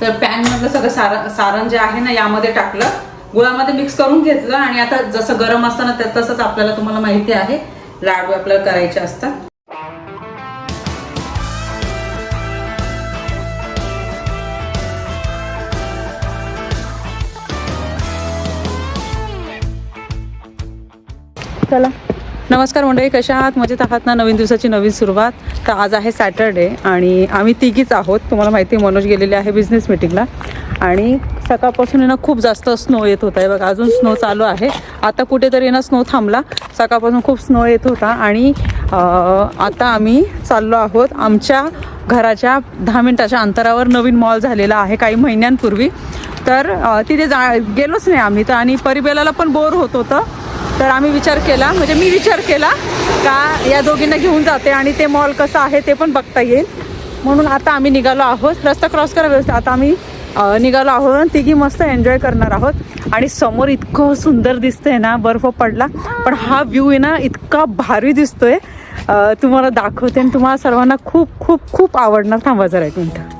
तर पॅनमधलं सगळं सारण सारण जे आहे ना यामध्ये टाकलं. गुळामध्ये मिक्स करून घेतलं आणि आता जसं गरम असतं ना तसंच आपल्याला तुम्हाला माहिती आहे. लाडू आपल्याला करायचे असतात. चला. नमस्कार मंडळी कशा आहात? मजेत आहात ना? नवीन दिवसाची नवीन सुरुवात. तर आज आहे सॅटरडे आणि आम्ही तिघीच आहोत. तुम्हाला माहिती आहे, मनोज गेलेले आहे बिझनेस मीटिंगला आणि सकाळपासून ना खूप जास्त स्नो येत होता. आहे बघा अजून स्नो चालू आहे. आता कुठेतरी ना स्नो थांबला. सकाळपासून खूप स्नो येत होता आणि आता आम्ही चाललो आहोत आमच्या घराच्या दहा मिनटाच्या अंतरावर नवीन मॉल झालेला आहे काही महिन्यांपूर्वी. तर तिथे जा गेलोच नाही आम्ही. तर आणि परिबेलाला पण बोर होत होतं. तर आम्ही विचार केला म्हणजे मी विचार केला का या दोघींना घेऊन जाते आणि ते मॉल कसं आहे ते पण बघता येईल. म्हणून आता आम्ही निघालो आहोत. रस्ता क्रॉस करा व्यवस्थित. आता आम्ही निघालो आहोत आणि तिघी मस्त एन्जॉय करणार आहोत. आणि समोर इतकं सुंदर दिसतंय ना बर्फ पडला. पण हा व्ह्यू आहे ना इतका भारी दिसतोय. तुम्हाला दाखवते आणि तुम्हाला सर्वांना खूप खूप खूप आवडणार. थांबा जरा एक मिनटं.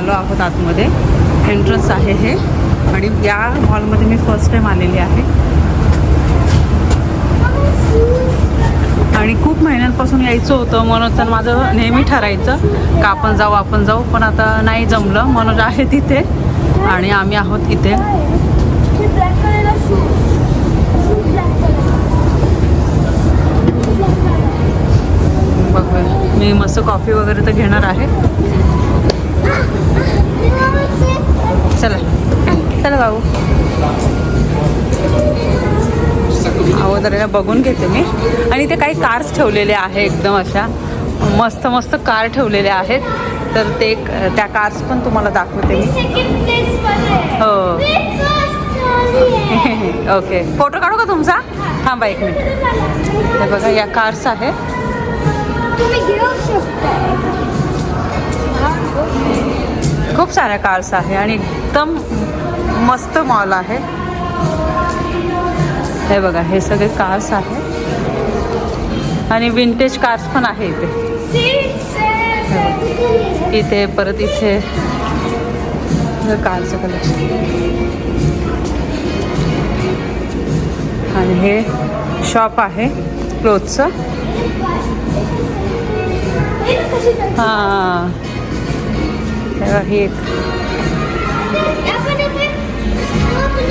आलो आहोत आतमध्ये. एंट्रन्स आहे हे. आणि या मॉलमध्ये मी फर्स्ट टाईम आलेली आहे. आणि खूप महिन्यांपासून यायचं होतं. मनोज तर माझं नेहमी ठरायचं का आपण जाऊ आपण जाऊ. पण आता नाही जमलं. मनोज आहे तिथे. आणि आम्ही आहोत इथे. बघ मी मस्त कॉफी वगैरे तर घेणार आहे. चला. चला भाऊ. अगोदर याला बघून घेते मी. आणि ते काही कार्स ठेवलेले आहे एकदम अशा. मस्त मस्त कार ठेवलेले आहेत. तर ते त्या कार्स पण तुम्हाला दाखवते मी. हो. ओके फोटो काढू का तुमचा? थांबा एक मिनिट हे बघा या कार्स आहे खूप साऱ्या कार्स आहे आणि एकदम मस्त मॉल आहे. हे बघा हे सगळे कार्स आहे. आणि विंटेज कार्स पण आहे इथे. इथे परत इथे. कारचं कलेक्शन आणि हे शॉप आहे क्लोथचं हां. हे हे एक.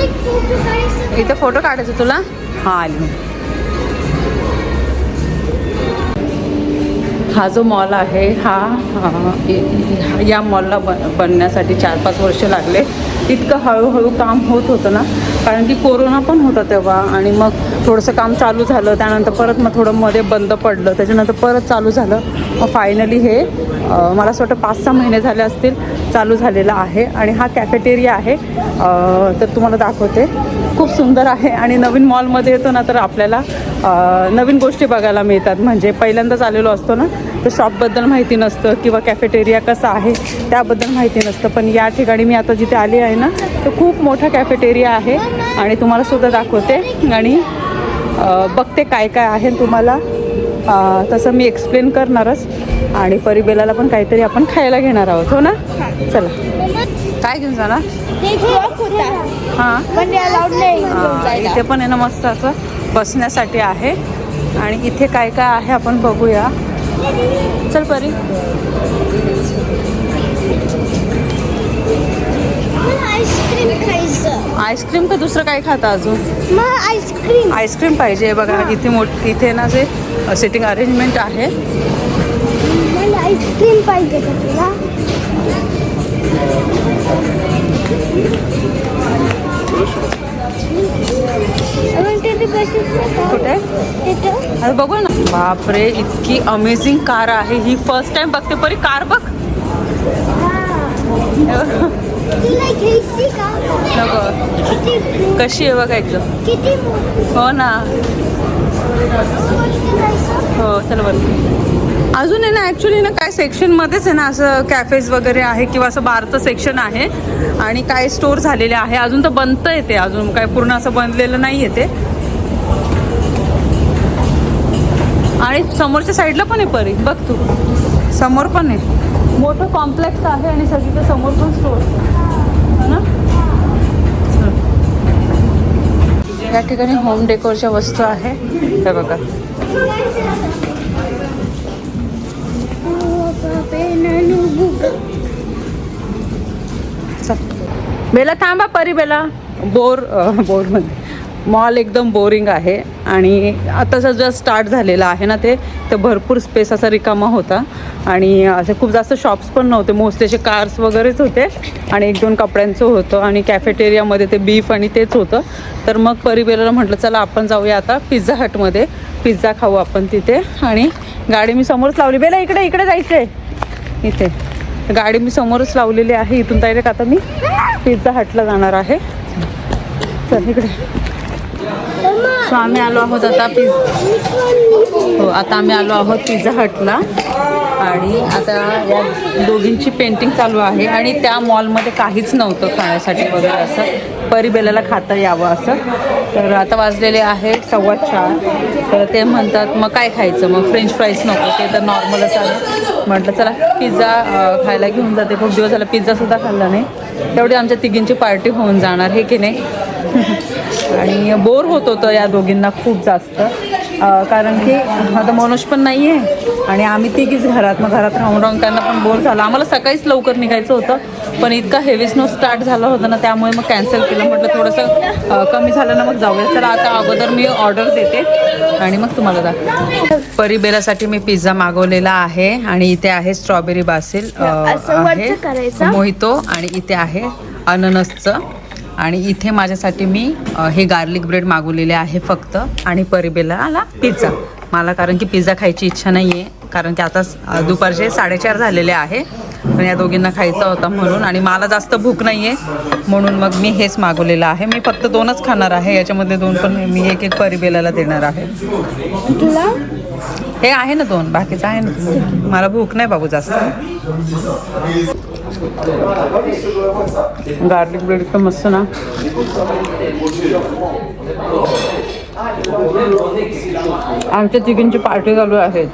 इथे फोटो काढायचा तुला? हा आली. हा जो मॉल आहे हा या मॉलला बन बनण्यासाठी चार पाच वर्ष लागले. इतकं हळूहळू काम होत होतं ना कारण की कोरोना पण होता तेव्हा आणि मग थोडंसं काम चालू झालं त्यानंतर परत मग थोडं मध्ये बंद पडलं त्याच्यानंतर परत चालू झालं. मग फायनली हे मला असं वाटतं पाच सहा महिने झाले असतील चालू झालेला आहे आणि हा कॅफेटेरिया आहे. तर तुम्हाला दाखवते. खूप सुंदर आहे आणि नवीन मॉलमध्ये येतो ना तर आपल्याला नवीन गोष्टी बघायला मिळतात. म्हणजे पहिल्यांदाच आलेलो असतो ना तर शॉपबद्दल माहिती नसतं किंवा कॅफेटेरिया कसा आहे त्याबद्दल माहिती नसतं. पण या ठिकाणी मी आता जिथे आली आहे ना तर खूप मोठा कॅफेटेरिया आहे. आणि तुम्हाला सुद्धा दाखवते आणि बघते काय काय आहे तुम्हाला तसं मी एक्सप्लेन करणारच. आणि परिबेलाला पण काहीतरी आपण खायला घेणार आहोत. हो ना? चला. काय घेऊन जाणार? हां. इथे पण आहे ना मस्त असं बसण्यासाठी आहे. आणि इथे काय काय आहे आपण बघूया. चल परी. आईस्क्रीम आईस्क्रीम का दुसरं काय खाता अजून? आईस्क्रीम आईस्क्रीम पाहिजे बघा इथे मोठ इथे ना जे सिटिंग अरेंजमेंट आहे. आईस्क्रीम पाहिजे का तुला? कुठे? अरे बघू ना. बापरे इतकी अमेझिंग कार आहे. ही फर्स्ट टाइम बघते परी कार बघ. नको. कशी आहे बघा एकदम. हो ना. हो चल बरं. अजून आहे ना ॲक्च्युली ना काय सेक्शनमध्येच आहे ना असं कॅफेज वगैरे आहे किंवा असं बारचं सेक्शन आहे. आणि काय स्टोर झालेले आहे. अजून तर बनतं आहे ते अजून काय पूर्ण असं बनलेलं नाही आहे ते. आणि समोरच्या साईडला पण आहे परी बघ तू. समोर पण आहे. मोठं कॉम्प्लेक्स आहे आणि सगळीकडे समोर पण स्टोर या ठिकाणी होम डेकोरच्या वस्तू आहे. हे बघा. बेला थांबा परी बेला. बोर बोरमध्ये. मॉल एकदम बोरिंग आहे. आणि आताचा जस्ट स्टार्ट झालेला आहे ना ते तर भरपूर स्पेस असा रिकामा होता. आणि असे खूप जास्त शॉप्स पण नव्हते. मोस्टली असे कार्स वगैरेच होते आणि एक दोन कपड्यांचं होतं आणि कॅफेटेरियामध्ये ते बीफ आणि तेच होतं. तर मग परिबेला म्हटलं चला आपण जाऊया आता पिझ्झा हटमध्ये पिझ्झा खाऊ आपण तिथे. आणि गाडी मी समोरच लावली. बेला इकडे इकडे जायचं आहे इथे. गाडी मी समोरच लावलेली आहे. इथून डायरेक्ट आता मी पिझ्झा हटला जाणार आहे. चल इकडे. सो आम्ही आलो आहोत आता पिझ्झा हो आता आम्ही आलो आहोत पिझ्झा हटला आणि आता या दोघींची पेंटिंग चालू आहे आणि त्या मॉलमध्ये काहीच नव्हतं खाण्यासाठी वगैरे असं. परिबेलाला खाता यावं असं. तर आता वाजलेले आहे सव्वा चार. तर ते म्हणतात मग काय खायचं? मग फ्रेंच फ्राईज नको. ते तर नॉर्मलच आहे. म्हटलं चला पिझ्झा खायला घेऊन जाते. खूप दिवस झाला पिझ्झासुद्धा खाल्ला नाही. तेवढी आमच्या तिघींची पार्टी होऊन जाणार हे की नाही? आणि बोर होत होतं या दोघींना खूप जास्त. कारण की आता मनोज पण नाही आहे आणि आम्ही तिघीच घरात मग घरात राहून राहून त्यांना पण बोर झालं. आम्हाला सकाळीच लवकर निघायचं होतं पण इतका हेवी स्नो स्टार्ट झाला होता ना त्यामुळे मग कॅन्सल केलं. म्हटलं थोडंसं कमी झालं ना मग जाऊया. चला आता अगोदर मी ऑर्डर देते आणि मग तुम्हाला दाखव परिबेलासाठी मी पिझ्झा मागवलेला आहे आणि इथे आहे स्ट्रॉबेरी बासिल आहे? मोहितो आणि इथे आहे अननसचं. आणि इथे माझ्यासाठी मी हे गार्लिक ब्रेड मागवलेले आहे फक्त आणि परिबेलाला पिझ्झा मला कारण की पिझ्झा खायची इच्छा नाही आहे कारण की आता दुपारचे साडेचार झालेले आहे पण या दोघींना खायचा होता म्हणून आणि मला जास्त भूक नाही आहे म्हणून मग मी हेच मागवलेलं आहे. मी फक्त दोनच खाणार आहे. याच्यामध्ये दोन पण मी एक एक परिबेलाला देणार आहे. तुला? हे आहे ना दोन. बाकीचं आहे ना. मला भूक नाही बाबू जास्त. गार्लिक ब्रेड तर मस्त ना. आमच्या तिघींची पार्टी चालू आहे.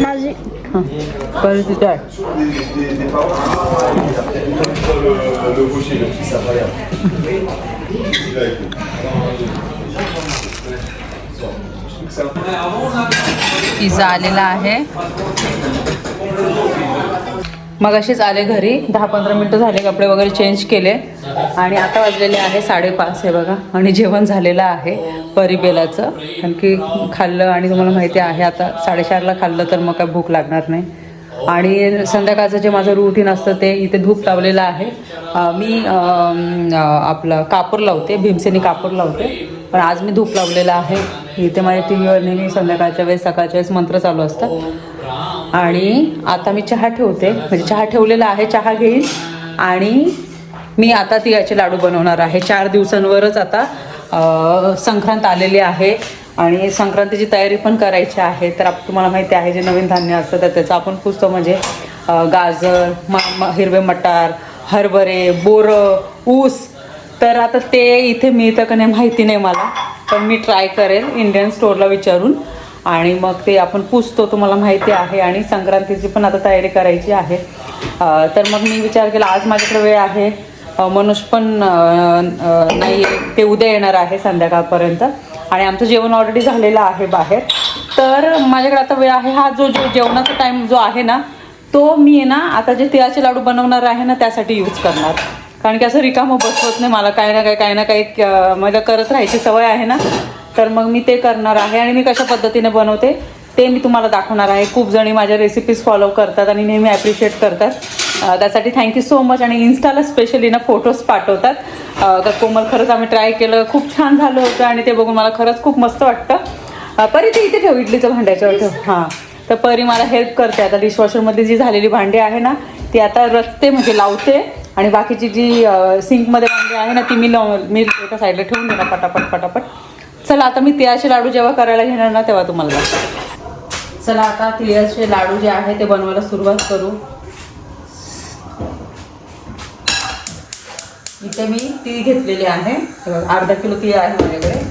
इथे. माझी हं. बरं तिथे आहे le rocher, le fils incroyable. Il va avec pizza आलेला आहे मग अशीच आले घरी दहा पंधरा मिनटं झाले कपडे वगैरे चेंज केले. आणि आता वाजलेले आहे साडेपाच हे बघा. आणि जेवण झालेलं आहे परिबेलाचं कारण की खाल्लं आणि तुम्हाला माहिती आहे आता साडेचारला खाल्लं तर मग काय भूक लागणार नाही. आणि संध्याकाळचं जे माझं रुटीन असतं ते इथे धूप लावलेलं आहे. मी आपलं कापूर लावते भीमसेनी कापूर लावते. पण आज मी धूप लावलेलं आहे. इथे माझ्या टी व्हीवर नेहमी संध्याकाळच्या वेळेस सकाळच्या वेळेस मंत्र चालू असतात आणि आता मी चहा ठेवते. म्हणजे चहा ठेवलेला आहे चहा घेईन. आणि मी आता तिळाचे लाडू बनवणार आहे. चार दिवसांवरच आता संक्रांत आलेली आहे. आणि संक्रांतीची तयारी पण करायची आहे. तर आप तुम्हाला माहिती आहे जे नवीन धान्य असतं तर त्याचं आपण पुसतो म्हणजे गाजर मा म- हिरवे मटार हरभरे बोरं ऊस तर आता ते इथे मिळतं का नाही माहिती नाही मला पण मी ट्राय करेल इंडियन स्टोअरला विचारून. आणि मग ते आपण पुसतो तुम्हाला माहिती आहे. आणि संक्रांतीची पण आता तयारी करायची आहे. तर मग मी विचार केला आज माझ्याकडे वेळ आहे. मनुष पण नाही ते उद्या येणार आहे संध्याकाळपर्यंत. आणि आमचं जेवण ऑलरेडी झालेलं आहे बाहेर. तर माझ्याकडे आता वेळ आहे. हा जो जो जेवणाचा टाईम जो आहे ना तो मी आहे ना आता जे तिळाचे लाडू बनवणार आहे ना त्यासाठी यूज करणार. कारण की असं रिकामं बसवत नाही मला काही ना काही काही ना काही मला करत राहायची सवय आहे ना. तर मग मी ते करणार आहे आणि मी कशा पद्धतीने बनवते ते मी तुम्हाला दाखवणार आहे. खूप जणी माझ्या रेसिपीज फॉलो करतात आणि नेहमी ॲप्रिशिएट करतात. त्यासाठी थँक्यू सो मच आणि इन्स्टाला स्पेशली ना फोटोज पाठवतात. तर कोमल खरंच आम्ही ट्राय केलं खूप छान झालं होतं आणि ते बघून मला खरंच खूप मस्त वाटतं. परी ते इथे ठेव इडलीचं भांड्याच्यावर ठेव. हां. तर परी मला हेल्प करते आता डिशवॉशरमध्ये जी झालेली भांडी आहे ना ती आता रचते म्हणजे लावते. आणि बाकीची जी सिंकमध्ये भांडी आहे ना ती मी लाव मी एका साईडला ठेवून देणार पटापट पटापट. चला आता मी तिळाचे लाडू जेव्हा करायला घेणार ना तेव्हा तुम्हाला चला आता तिळाचे लाडू जे आहे ते बनवायला सुरुवात करू. इथे मी तीळ घेतलेली आहे. अर्धा किलो तीळ आहे माझ्याकडे.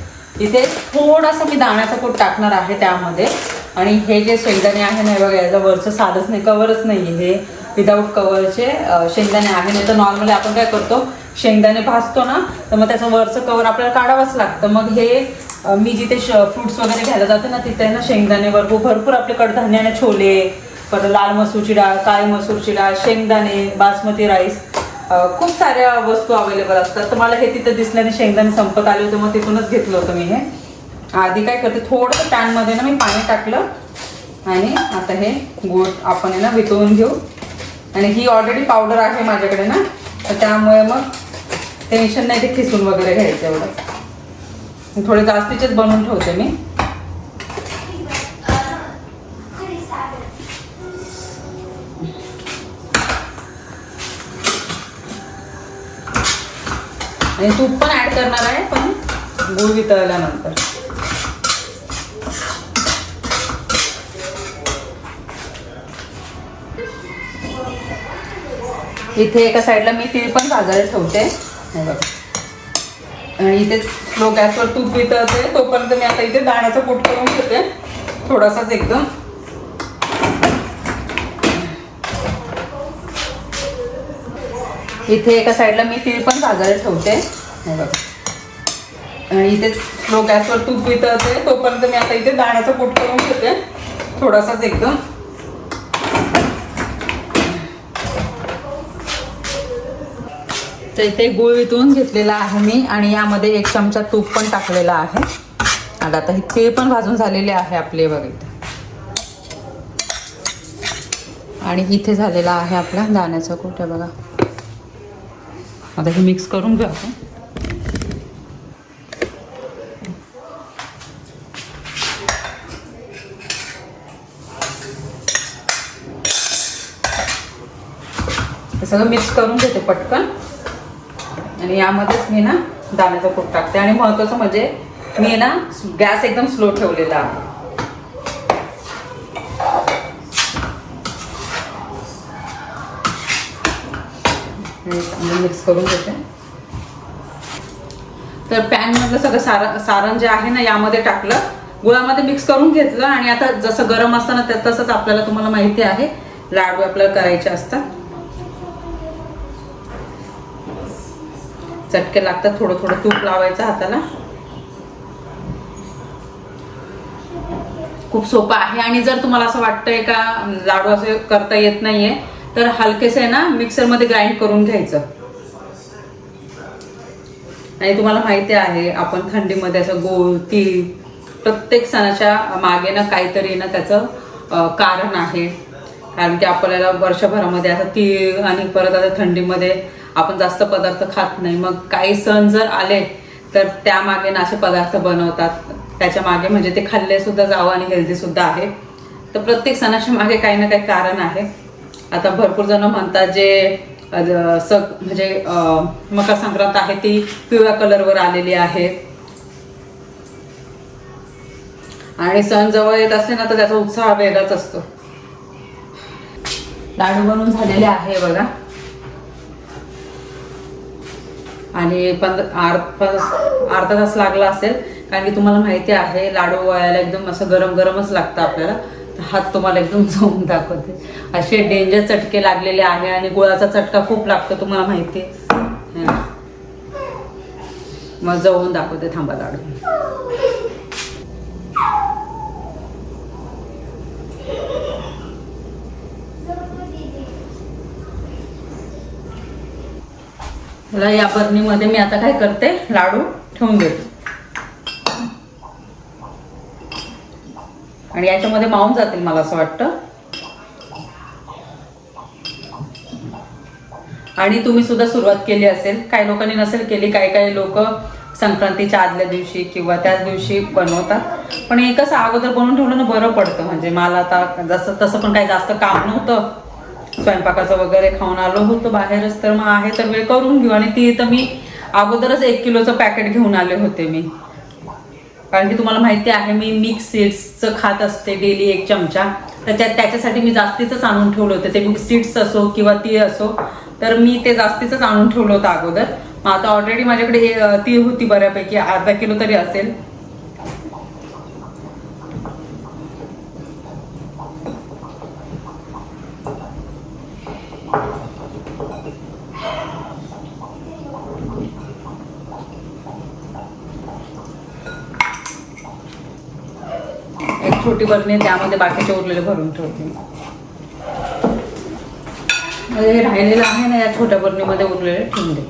इथे थोडासा मी दाण्याचा कूट टाकणार आहे त्यामध्ये. आणि हे जे शेंगदाणे आहे ना बघा याचं वरचं साधच नाही कवरच नाही हे. विदाऊट कवरचे शेंगदाणे आहे. नाही तर नॉर्मली आपण काय करतो शेंगदाणे भाजतो ना तर मग त्याचं वरचं कवर आपल्याला काढावंच लागतं. मग हे मी जिथे श फ्रुट्स वगैरे घ्यायला जाते ना तिथे ना शेंगदाणे भरपूर भरपूर आपले कडधान्य आणि छोले परत लाल मसूरची डाळ काळी मसूरची डाळ शेंगदाणे बासमती राईस खूप साऱ्या वस्तू अवेलेबल असतात. तर मला हे तिथं दिसल्याने शेंगदाणे संपत आले होते मग तिथूनच घेतलं होतं मी हे. आधी काय करते थोडंसं पॅनमध्ये ना मी पाणी टाकलं आणि आता हे गोड आपण आहे ना वितळून घेऊ. आणि ही ऑलरेडी पावडर आहे माझ्याकडे ना. तर त्यामुळे मग टेन्शन नाही ते खिसून वगैरे घ्यायचं एवढं. थोडे जास्तीचेच बनवून ठेवते मी. आणि तूप पण ऍड करणार आहे पण गुळ वितळल्यानंतर. इथे एका साईडला मी तीळ पण भाजायला ठेवते. आणि इथे स्लो गॅसवर तूप वितळते तोपर्यंत मी आता इथे दाण्याचा पोट करून घेते. थोडासाच एकदम. इथे एका साईडला मी तीळ पण भाजायला ठेवते. आणि इथे स्लो गॅसवर तूप वितळते तोपर्यंत मी आता इथे दाण्याचा पोट करून घेते. थोडासाच एकदम. तर इथे गुळ वितळून घेतलेला आहे मी आणि यामध्ये एक चमचा तूप पण टाकलेला आहे. आणि आता हे तीळ पण भाजून झालेले आहे आपले बघित आणि इथे झालेला आहे आपला दाण्याचा कोट्या बघा. आता हे मिक्स करून घेऊ आपण. सगळं मिक्स करून घेते पटकन. आणि यामध्येच मी ना दाण्याचा कूट टाकते. आणि महत्वाचं म्हणजे मी ना गॅस एकदम स्लो ठेवलेला आहे. मिक्स करून घेते. तर पॅनमधलं सगळं सारण सारण जे आहे ना यामध्ये टाकलं. गुळामध्ये मिक्स करून घेतलं आणि आता जसं गरम असताना तसंच आपल्याला तुम्हाला माहिती आहे. लाडू आपल्याला करायचे असतात. चटके लागतात थोडं थोडं तूप लावायचं हाताला. खूप सोपं आहे आणि जर तुम्हाला असं वाटतंय का लाडू असे करता येत नाहीये तर हलकेसे ना मिक्सरमध्ये ग्राइंड करून घ्यायचं. आणि तुम्हाला माहिती आहे आपण थंडीमध्ये असं गोळ तीळ प्रत्येक सणाच्या मागे ना काहीतरी ना त्याचं कारण आहे. कारण की आपल्याला वर्षभरामध्ये आता तीळ आणि परत आता थंडीमध्ये आपण जास्त पदार्थ खात नाही. मग काही सण जर आले तर त्यामागे ना असे पदार्थ बनवतात. त्याच्यामागे म्हणजे ते खाल्ले सुद्धा जावं आणि हेल्दी सुद्धा आहे. तर प्रत्येक सणाच्या मागे काही ना काही कारण आहे. आता भरपूर जण म्हणतात जे स म्हणजे मकर संक्रांत आहे ती पिवळ्या कलरवर आलेली आहे. आणि सण जवळ येत असले ना तर त्याचा उत्साह वेगळाच असतो. लाडू बनवून झालेले आहे बघा. आणि पंध अर्ध अर्धा तास लागला असेल कारण की तुम्हाला माहिती आहे लाडू वळायला एकदम असं गरम गरमच लागतं आपल्याला. हात तुम्हाला एकदम जाऊन दाखवते. असे डेंजर चटके लागलेले आहे आणि गुळाचा चटका खूप लागतो तुम्हाला माहिती आहे. मग जवळून दाखवते थांबा लाडू. मला या बरणीमध्ये मी आता काय करते? लाडू ठेवून देते. आणि याच्यामध्ये मावून जातील मला असं वाटतं. आणि तुम्ही सुद्धा सुरुवात केली असेल. काही लोकांनी नसेल केली काही काही लोक संक्रांतीच्या आदल्या दिवशी किंवा त्याच दिवशी बनवतात. पण हे कसं अगोदर बनवून ठेवलं ना बरं पडतं. म्हणजे मला आता जसं तसं पण काही जास्त काम नव्हतं. स्वयंपाकाचं वगैरे खाऊन आलो होतो बाहेरच तर मग आहे तर वेळ करून घेऊ. आणि ती तर मी अगोदरच एक किलोचं पॅकेट घेऊन आले होते मी. कारण की तुम्हाला माहिती आहे मी मिक्स सीड्सचं खात असते डेली एक चमचा. तर त्या त्याच्यासाठी मी जास्तीचंच आणून ठेवलं होतं. ते मिक्स सीड्स असो किंवा ती असो तर मी ते जास्तीचंच आणून ठेवलं होतं अगोदर. मग आता ऑलरेडी माझ्याकडे हे, ती होती बऱ्यापैकी अर्धा किलो तरी असेल एक छोटी बरणी त्यामध्ये बाकीचे उरलेले भरून ठेवते. म्हणजे हे राहिलेलं आहे ना या छोट्या बरणीमध्ये उरलेले ठेवून दे.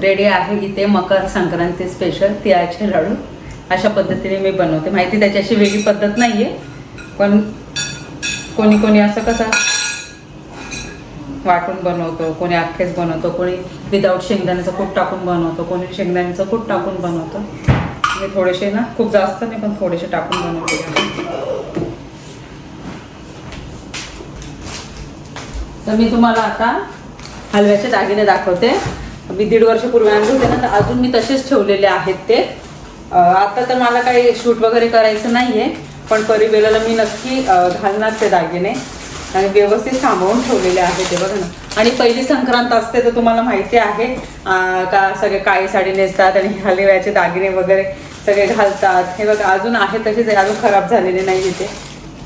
रेडी आहे इथे मकर संक्रांती स्पेशल तिळाचे लाडू. अशा पद्धतीने मी बनवते. माहिती त्याची अशी वेगळी पद्धत नाही आहे पण कोणी कोणी असं कसं वाटून बनवतो कोणी अख्खेच बनवतो कोणी विदाऊट शेंगदाण्याचं कूट टाकून बनवतो कोणी शेंगदाण्याचं कूट टाकून बनवतो. मी थोडेसे ना खूप जास्त नाही पण थोडेसे टाकून बनवले तर मी तुम्हाला आता हलव्याचे दागिने दाखवते. मी दीड वर्षपूर्वी आणले होते ना तर अजून मी तसेच ठेवलेले आहेत ते. आता तर मला काही शूट वगैरे करायचं नाहीये पण परिवेलाला मी नक्की घालणार ते दागिने. आणि व्यवस्थित सांभाळून ठेवलेले आहेत ते बघा ना. आणि पहिली संक्रांत असते तर तुम्हाला माहिती आहे का सगळे काळी साडी नेसतात आणि हलव्याचे दागिने वगैरे सगळे घालतात. हे बघा अजून आहे तसेच आहे, अजून खराब झालेले नाही इथे.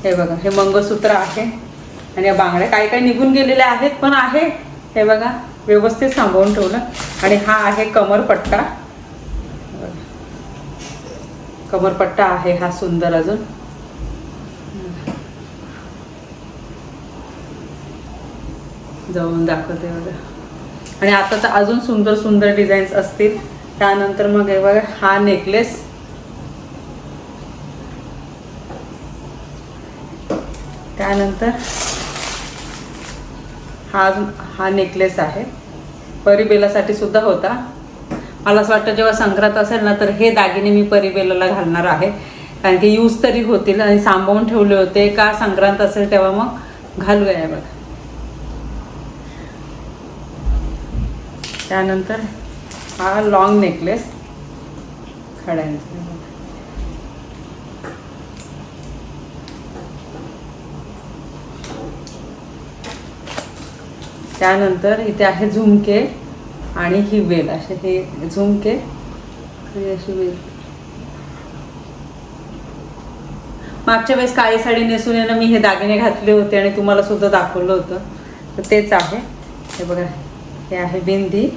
हे बघा हे मंगळसूत्र आहे. आणि या बांगड्या काही काही निघून गेलेल्या आहेत पण आहे. हे बघा व्यवस्थित सांभाळून ठेवलं. आणि हा आहे कमरपट्टा. कमरपट्टा आहे हा सुंदर अजून. जाऊन दाखवते बघा. आणि आता तर अजून सुंदर सुंदर डिझाईन्स असतील. त्यानंतर मग हे बघा हा नेकलेस त्यानंतर हा हा नेकलेस आहे. परिबेलासाठी सुद्धा होता. मला असं वाटतं जेव्हा संक्रांत असेल ना तर हे दागिने मी परिबेलाला घालणार आहे. कारण की यूज तरी होतील आणि सांभाळून ठेवले होते. का संक्रांत असेल तेव्हा मग घालूया बघा. त्यानंतर हा लॉंग नेकलेस खड्यांचा. त्यानंतर इथे आहे झुमके आणि ही वेल. असे हे झुमके आणि अशी वेल. मागच्या वेळेस काळी साडी नेसून येणं मी हे दागिने घातले होते आणि तुम्हाला सुद्धा दाखवलं होतं. तर तेच आहे. हे बघा हे आहे बिंदी.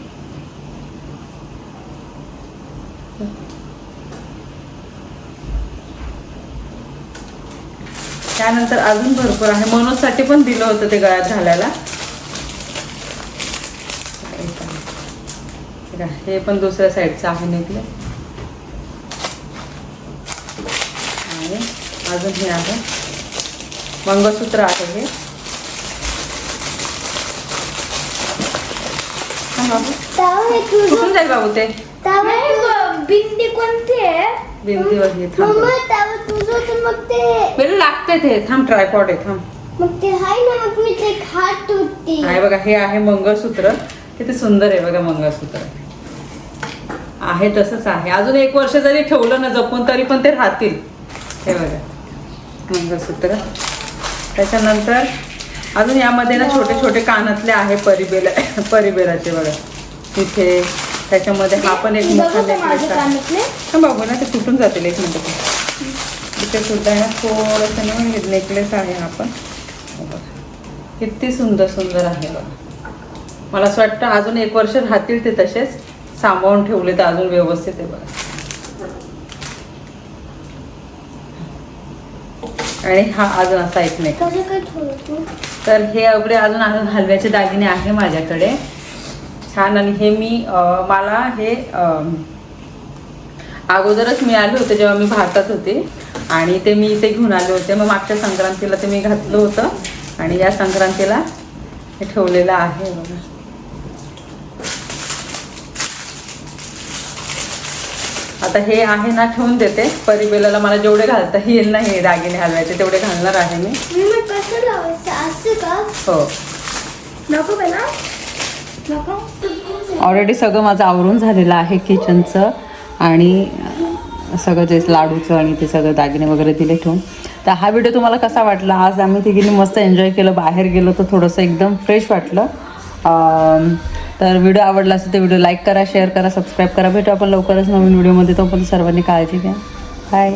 त्यानंतर अजून भरपूर आहे. मनोजसाठी पण दिलं होतं ते गळ्यात घालायला. हे पण दुसऱ्या साईडचं आहे निघलं. आणि अजून हे आहे. मंगळसूत्र आहे हे. कुठून जाईल बाबू ते? बिंदी कोणती आहे? भिंतीवर हे थांब. मम्मा तेव्हा तुझं तर मग ते पहिले लागते ते. थांब ट्रायपॉड आहे थांब. मग ते हाय ना मग मी ते तुटते आहे बघा हे आहे मंगळसूत्र. किती सुंदर आहे बघा मंगळसूत्र. आहे तसंच आहे. अजून एक वर्ष जरी ठेवलं ना जपून तरी पण ते राहतील. हे बघा मंगळसूत्र. त्याच्यानंतर अजून यामध्ये ना छोटे छोटे कानातले आहे परिबेला परिबेलाचे बघा. इथे त्याच्यामध्ये हा पण एक मोठा नेकलेस हा बघू ना ते तुटून जातील एक मिनिट. इथे सुद्धा आहे ना थोडंसं ना नेकलेस आहे हा पण. किती सुंदर सुंदर आहे बघा. मला असं वाटतं अजून एक वर्ष राहतील ते तसेच. सांभाळून ठेवले तर अजून व्यवस्थित आहे बघा. आणि हा अजून असा एक तू? तर हे एवढे अजून अजून हलव्याचे दागिने आहे माझ्याकडे. छान आणि हे मी मला हे अगोदरच मिळाले होते जेव्हा मी भारतात होते. आणि ते मी इथे घेऊन आले होते. मग मागच्या संक्रांतीला ते मी घातलं होतं. आणि या संक्रांतीला हे ठेवलेलं आहे बघा. आता हे आहे ना ठेवून देते. परिबेलाला मला जेवढे घालता येईल ना हे दागिने हलवायचे तेवढे घालणार आहे मी. मम्मी कसं लावायचं असं का? हो. नको ऑलरेडी सगळं माझं आवरून झालेलं आहे किचनचं आणि सगळं जे लाडूचं आणि ते सगळं दागिने वगैरे दिले ठेवून. तर हा व्हिडिओ तुम्हाला कसा वाटला? आज आम्ही तिघींनी मस्त एन्जॉय केलं. बाहेर गेलो तर थोडंसं एकदम फ्रेश वाटलं. तर व्हिडिओ आवडला असेल तर व्हिडिओ लाईक करा शेअर करा सबस्क्राईब करा. भेटू आपण लवकरच नवीन व्हिडिओमध्ये तोपर्यंत सर्वांनी काळजी घ्या. बाय